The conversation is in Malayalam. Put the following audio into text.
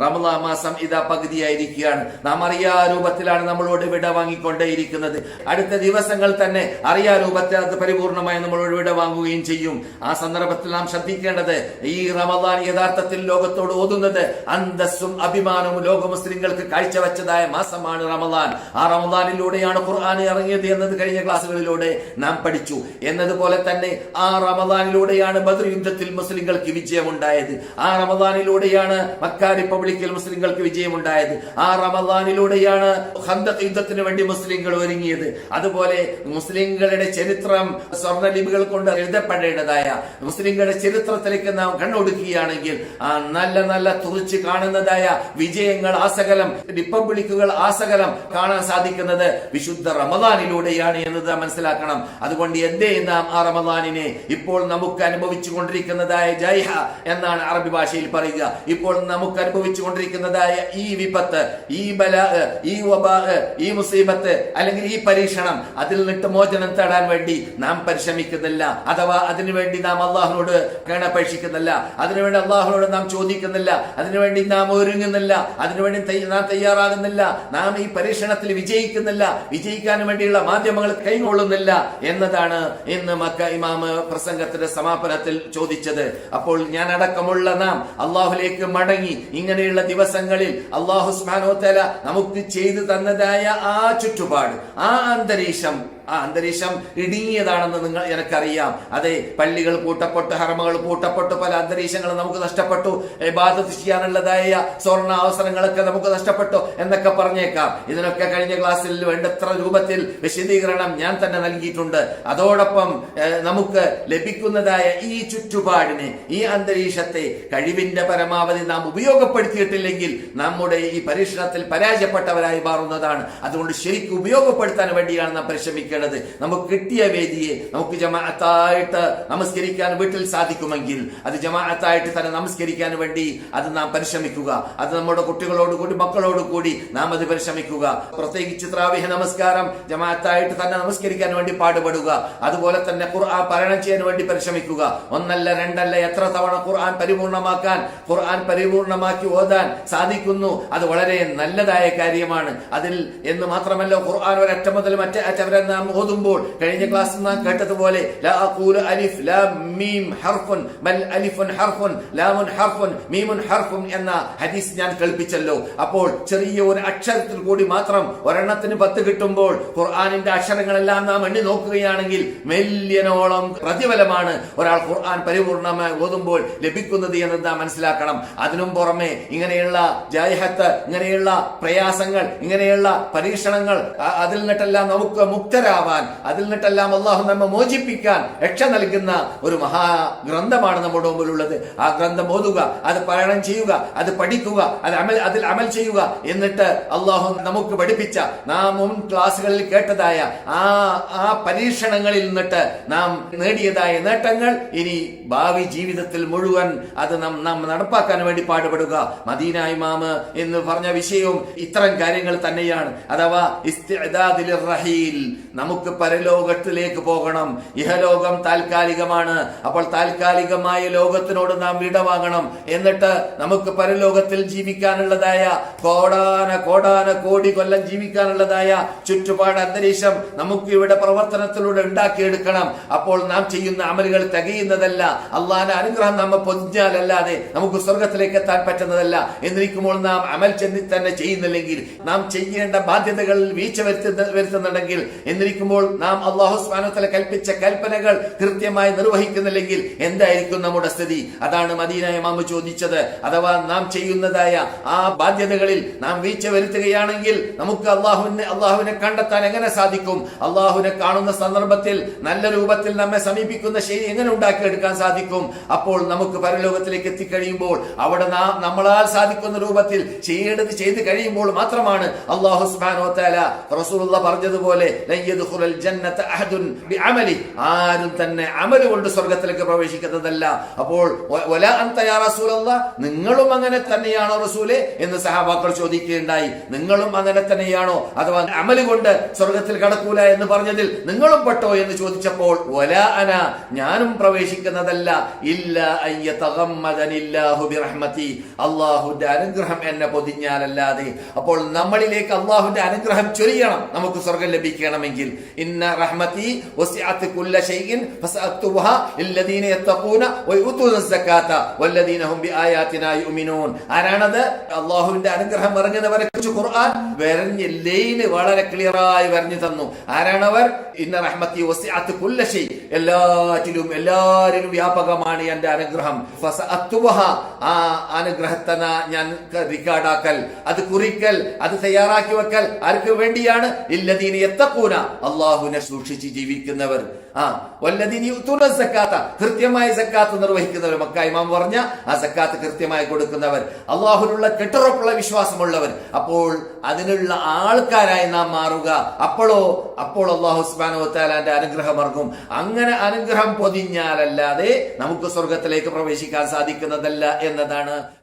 റമദാൻ മാസം ഇതാ പകുതിയായിരിക്കുകയാണ്. നാം അറിയാ രൂപത്തിലാണ് നമ്മളോട് വിട വാങ്ങിക്കൊണ്ടേയിരിക്കുന്നത്. അടുത്ത ദിവസങ്ങൾ തന്നെ അറിയാ രൂപത്തിൽ അത് പരിപൂർണമായി നമ്മളോട് വിട വാങ്ങുകയും ചെയ്യും. ആ സന്ദർഭത്തിൽ നാം ശ്രദ്ധിക്കേണ്ടത് ഈ റമദാൻ യഥാർത്ഥത്തിൽ ലോകത്തോട് ഓതുന്നത് അന്തസ്സും അഭിമാനവും ലോക മുസ്ലിങ്ങൾക്ക് കാഴ്ചവെച്ചതായ മാസമാണ് റമദാൻ. ആ റമദാനിലൂടെയാണ് ഖുർആൻ ഇറങ്ങിയത് എന്നത് കഴിഞ്ഞ ക്ലാസ്സുകളിലൂടെ നാം പഠിച്ചു. എന്നതുപോലെ തന്നെ ആ റമദാനിലൂടെയാണ് ബദർ യുദ്ധത്തിൽ മുസ്ലിങ്ങൾക്ക് വിജയമുണ്ടായത്. ആ റമദാനിലൂടെയാണ് മക്ക റിപ്പബ്ലിക്കിൽ മുസ്ലിങ്ങൾക്ക് വിജയമുണ്ടായത്. ആ റമദാനിലൂടെയാണ് ഹന്തക് യുദ്ധത്തിന് വേണ്ടി മുസ്ലിങ്ങൾ ഒരുങ്ങിയത്. അതുപോലെ മുസ്ലിങ്ങളുടെ ചരിത്രം സ്വർണലിപികൾ കൊണ്ട് എഴുതപ്പെടേണ്ടതായ മുസ്ലിങ്ങളുടെ ചരിത്രത്തിലേക്ക് നാം കണ്ണൊടുക്കുകയാണെങ്കിൽ നല്ല നല്ല തുറിച്ച് കാണുന്നതായ വിജയങ്ങൾ ആസകലം റിപ്പബ്ലിക്കുകൾ ആസകലം കാണാൻ സാധിക്കുന്നത് വിശുദ്ധ റമദാനിലൂടെയാണ് എന്നത് മനസ്സിലാക്കണം. അതുകൊണ്ട് എന്തേ നാം ആ റമദാനിനെ ഇപ്പോൾ നമുക്ക് അനുഭവിച്ചു കൊണ്ടിരിക്കുന്നതായ ജൈഹ എന്നാണ് അറബി ഭാഷയിൽ പറയുക. ഇപ്പോൾ നമുക്ക് അനുഭവിച്ചു കൊണ്ടിരിക്കുന്നതായ ഈ വിപത്ത് ഈ ബല ഈ വബാ ഈ മുസീബത്ത് അല്ലെങ്കിൽ ഈ പരീക്ഷണം അതിൽ നിന്നിട്ട് മോചനം തേടാൻ വേണ്ടി നാം പരിശ്രമിക്കുന്നില്ല അഥവാ അതിനുവേണ്ടി നാം അള്ളാഹുനോട് കേണപേക്ഷിക്കുന്നില്ല അതിനുവേണ്ടി അള്ളാഹുനോട് നാം ചോദിക്കുന്നില്ല അതിനുവേണ്ടി നാം ഒരുങ്ങുന്നില്ല അതിനുവേണ്ടി നാം തയ്യാറാകുന്നില്ല നാം ഈ പരീക്ഷണത്തിൽ വിജയിക്കുന്നില്ല വിജയിക്കാൻ വേണ്ടിയുള്ള മാധ്യമങ്ങൾ കൈകൊള്ളുന്നില്ല എന്നതാണ് ഇന്ന് മക്ക ഇമാമ് പ്രസംഗത്തിന്റെ സമാപനത്തിൽ ചോദിച്ചത്. അപ്പോൾ ഞാൻ അടക്കമുള്ള നാം അള്ളാഹുലേക്ക് മടങ്ങി ഇങ്ങനെയുള്ള ദിവസങ്ങളിൽ അള്ളാഹു തല നമുക്ക് ചെയ്തു തന്നതായ ആ ചുറ്റുപാട് ആ അന്തരീക്ഷം ആ അന്തരീക്ഷം ഇടുങ്ങിയതാണെന്ന് നിങ്ങൾ എനിക്കറിയാം. അതെ പള്ളികൾ പൂട്ടപ്പെട്ടു ഹറമകൾ പൂട്ടപ്പെട്ടു പല അന്തരീക്ഷങ്ങളും നമുക്ക് നഷ്ടപ്പെട്ടു. ബാധത്ത് ചെയ്യാനുള്ളതായ സ്വർണ അവസരങ്ങളൊക്കെ നമുക്ക് നഷ്ടപ്പെട്ടു എന്നൊക്കെ പറഞ്ഞേക്കാം. ഇതിനൊക്കെ കഴിഞ്ഞ ക്ലാസ്സിൽ വേണ്ടത്ര രൂപത്തിൽ വിശദീകരണം ഞാൻ തന്നെ നൽകിയിട്ടുണ്ട്. അതോടൊപ്പം നമുക്ക് ലഭിക്കുന്നതായ ഈ ചുറ്റുപാടിനെ ഈ അന്തരീക്ഷത്തെ കഴിവിന്റെ പരമാവധി നാം ഉപയോഗപ്പെടുത്തിയിട്ടില്ലെങ്കിൽ നമ്മുടെ ഈ പരീക്ഷണത്തിൽ പരാജയപ്പെട്ടവരായി മാറുന്നതാണ്. അതുകൊണ്ട് ശരിക്കും ഉപയോഗപ്പെടുത്താൻ വേണ്ടിയാണ് നാം പരിശ്രമിക്കേണ്ടത് നമുക്ക് കിട്ടിയ വേദിയെ നമുക്ക് ജമാഅത്തായിട്ട് നമസ്കരിക്കാൻ വീട്ടിൽ സാധിക്കുമെങ്കിൽ അത് ജമാഅത്തായിട്ട് തന്നെ നമസ്കരിക്കാൻ വേണ്ടി അത് നാം പരിശ്രമിക്കുക. അത് നമ്മുടെ കുട്ടികളോട് കൂടി മക്കളോട് കൂടി നാം അത് പരിശ്രമിക്കുക. പ്രത്യേകിച്ച് ത്രാവിഹ നമസ്കാരം ജമാഅത്തായിട്ട് തന്നെ നമസ്കരിക്കാൻ വേണ്ടി പാടുപെടുക. അതുപോലെ തന്നെ ഖുർആൻ പാരായണം ചെയ്യാൻ വേണ്ടി പരിശ്രമിക്കുക. ഒന്നല്ല രണ്ടല്ല എത്ര തവണ ഖുർആൻ പരിപൂർണമാക്കാൻ ഖുർആൻ പരിപൂർണമാക്കി ഓതാൻ സാധിക്കുന്നു. അത് വളരെ നല്ലതായ കാര്യമാണ്. അതിൽ എന്ന് മാത്രമല്ല ഖുർആൻ ഒരറ്റം മുതൽ മറ്റേ അറ്റം വരെ നാം ഓതുമ്പോൾ കഴിഞ്ഞ ക്ലാസ്സിൽ നാം കേട്ടതുപോലെ ലാ അലിഫ് ലാം മീം ഹർഫുൻ അലിഫുൻ ഹർഫുൻ ലാമുൻ ഹർഫുൻ മീമുൻ ഹർഫുൻ എന്ന ഹദീസ് ഞാൻ കേൾപ്പിച്ചല്ലോ. അപ്പോൾ ചെറിയ ഒരു അക്ഷരത്തിൽ കൂടി മാത്രം ഒരെണ്ണത്തിന് പത്ത് കിട്ടുമ്പോൾ ഖുർആാനിന്റെ അക്ഷരങ്ങളെല്ലാം നാം എണ്ണി നോക്കുകയാണെങ്കിൽ മെല്യനോളം പ്രതിഫലമാണ് ഒരാൾ ഖുർആൻ പരിപൂർണമായി ഓതുമ്പോൾ ലഭിക്കുന്നത് എന്ന് നാം മനസ്സിലാക്കണം. അതിനും പുറമെ ഇങ്ങനെയുള്ള ജായഹത്ത് ഇങ്ങനെയുള്ള പ്രയാസങ്ങൾ ഇങ്ങനെയുള്ള പരീക്ഷണങ്ങൾ അതിൽ നിന്നിട്ടെല്ലാം നമുക്ക് മുക്തരാവാൻ അതിൽ നിന്നിട്ടെല്ലാം അള്ളാഹു നമ്മെ മോചിപ്പിക്കാൻ രക്ഷ നൽകുന്ന ഒരു മഹാ ഗ്രന്ഥമാണ് നമ്മുടെ മുമ്പിലുള്ളത്. ആ ഗ്രന്ഥം ഓതുക അത് പാരായണം ചെയ്യുക അത് പഠിക്കുക അത് അമൽ അതിൽ അമൽ ചെയ്യുക എന്നിട്ട് അള്ളാഹു നമുക്ക് പഠിപ്പിച്ച നാം മുൻ ക്ലാസ്സുകളിൽ കേട്ടതായ ആ ആ പരീക്ഷണങ്ങളിൽ നിന്നിട്ട് നാം നേടിയതായ നേട്ടങ്ങൾ ഇനി ഭാവി ജീവിതത്തിൽ മുഴുവൻ അത് നാം നാം നടപ്പാക്കാൻ വേണ്ടി പാടുപെടുക. മദീന ഇമാമ് എന്ന് പറഞ്ഞ വിഷയവും ഇത്തരം കാര്യങ്ങൾ തന്നെയാണ്. അഥവാ റഹീൽ. നമുക്ക് പരലോകത്തിലേക്ക് പോകണം. ഇഹലോകം താൽക്കാലികമാണ്. അപ്പോൾ താൽക്കാലികമായ ലോകത്തിനോട് നാം വിടവാങ്ങണം എന്നിട്ട് നമുക്ക് പരലോകത്തിൽ ജീവിക്കാനുള്ളതായ കോടാന കോടാന കോടി കൊല്ലം ജീവിക്കാനുള്ളതായ ചുറ്റുപാട് അന്തരീക്ഷം നമുക്ക് ഇവിടെ പ്രവർത്തനത്തിലൂടെ ഉണ്ടാക്കിയെടുക്കണം. അപ്പോൾ നാം ചെയ്യുന്ന അമലുകൾ തികയുന്നതല്ല. അള്ളാന്റെ അനുഗ്രഹം നമ്മെ പൊതിഞ്ഞാലല്ലാതെ നമുക്ക് സ്വർഗത്തിലേക്ക് എത്താൻ പറ്റുന്നതല്ല. എന്നിരിക്കുമ്പോൾ നാം അമൽ ചെന്നി തന്നെ ചെയ്യുന്നില്ലെങ്കിൽ നാം ചെയ്യേണ്ട ബാധ്യതകളിൽ വീഴ്ച വരുത്തുന്ന വരുത്തുന്നുണ്ടെങ്കിൽ എന്നിരിക്കുമ്പോൾ നാം അള്ളാഹു സ്മാനത്തല കൽപ്പിച്ച കൽപ്പനകൾ കൃത്യമായി നിർവഹിക്കുന്നില്ലെങ്കിൽ എന്തായിരിക്കും നമ്മുടെ സ്ഥിതി? അതാണ് മദീന ഇമാമ് ചോദിച്ചത്. അഥവാ നാം ചെയ്യുന്നതായ ആ ബാധ്യതകളിൽ നാം വീഴ്ച വരുത്തുകയാണെങ്കിൽ നമുക്ക് അള്ളാഹുവിനെ അള്ളാഹുവിനെ കണ്ടെത്താൻ എങ്ങനെ സാധിക്കും? അള്ളാഹുവിനെ കാണുന്ന സന്ദർഭത്തിൽ നല്ല രൂപത്തിൽ നമ്മെ സമീപിക്കുന്ന ശൈലി എങ്ങനെ ഉണ്ടാക്കിയെടുക്കാൻ സാധിക്കും? അപ്പോൾ നമുക്ക് പരലോകത്തിലേക്ക് എത്തിക്കഴിയുമ്പോൾ അവിടെ നാം നമ്മളാൽ സാധിക്കുന്ന രൂപത്തിൽ ചെയ്യേണ്ടത് ചെയ്ത് കഴിയുമ്പോൾ മാത്രമാണ് അള്ളാഹു തആല റസൂലുള്ള പറഞ്ഞതുപോലെ ലൻ യദ്ഖുലൽ ജന്നത അഹദുൻ ആരും തന്നെ അമൽ കൊണ്ട് സ്വർഗത്തിലേക്ക് പ്രവേശിക്കുന്നതല്ല. അപ്പോൾ അൻത നിങ്ങളും അങ്ങനെ തന്നെയാണോ റസൂലെ? എന്ന് സഹാബാക്കൾ ചോദിക്കുകയുണ്ടായി. നിങ്ങളും അങ്ങനെ തന്നെയാണോ? അഥവാ അമൽ കൊണ്ട് സ്വർഗത്തിൽ കടക്കൂല എന്ന് പറഞ്ഞതിൽ നിങ്ങളും പെട്ടോ എന്ന് ചോദിച്ചപ്പോൾ വല അന ഞാനും പ്രവേശിക്കുന്നതല്ല. ഇല്ല അള്ളാഹുന്റെ അനുഗ്രഹം എന്നെ പൊതിഞ്ഞാലല്ലാതെ. അപ്പോൾ നമ്മളിലേക്ക് അള്ളാഹുന്റെ അനുഗ്രഹം ചൊരിയണം. നമുക്ക് സ്വർഗം ലഭിക്കണമെങ്കിൽ ഇന്ന റഹ്മതി യത്തഖൂന ആരാണത്? അള്ളാഹുവിന്റെ അനുഗ്രഹം ഇറങ്ങുന്നവരെ കുറിച്ച് ഖുർആൻ വരഞ്ഞ് ലൈന് വളരെ ക്ലിയറായി വരഞ്ഞു തന്നു. ആരാണവർ? ഇന്ന റഹ്മത്തി വസിഅത്ത് കുല്ല എല്ലാറ്റിലും എല്ലാരിലും വ്യാപകമാണ് എന്റെ അനുഗ്രഹം. ആ അനുഗ്രഹത്തെ ഞാൻ റിക്കാർഡാക്കൽ അത് കുറിക്കൽ അത് തയ്യാറാക്കി വെക്കൽ ആർക്ക് വേണ്ടിയാണ്? ഇല്ലദീന എത്തക്കൂന അള്ളാഹുവിനെ സൂക്ഷിച്ച് ജീവിക്കുന്നവർ. ആ വല്ലദീനി യുത്തൂന സക്കാത്ത കൃത്യമായ സക്കാത്ത് നിർവഹിക്കുന്നവർ. മക്ക ഇമാം പറഞ്ഞ ആ സക്കാത്ത് കൃത്യമായി കൊടുക്കുന്നവർ. അള്ളാഹുലുള്ള കെട്ടുറപ്പുള്ള വിശ്വാസമുള്ളവർ. അപ്പോൾ അതിനുള്ള ആൾക്കാരായി നാം മാറുക. അപ്പോഴോ അപ്പോൾ അള്ളാഹു വതആലാന്റെ അനുഗ്രഹം ഇറങ്ങും അങ്ങനെ അനുഗ്രഹം പൊതിഞ്ഞാലല്ലാതെ നമുക്ക് സ്വർഗത്തിലേക്ക് പ്രവേശിക്കാൻ സാധിക്കുന്നതല്ല എന്നതാണ്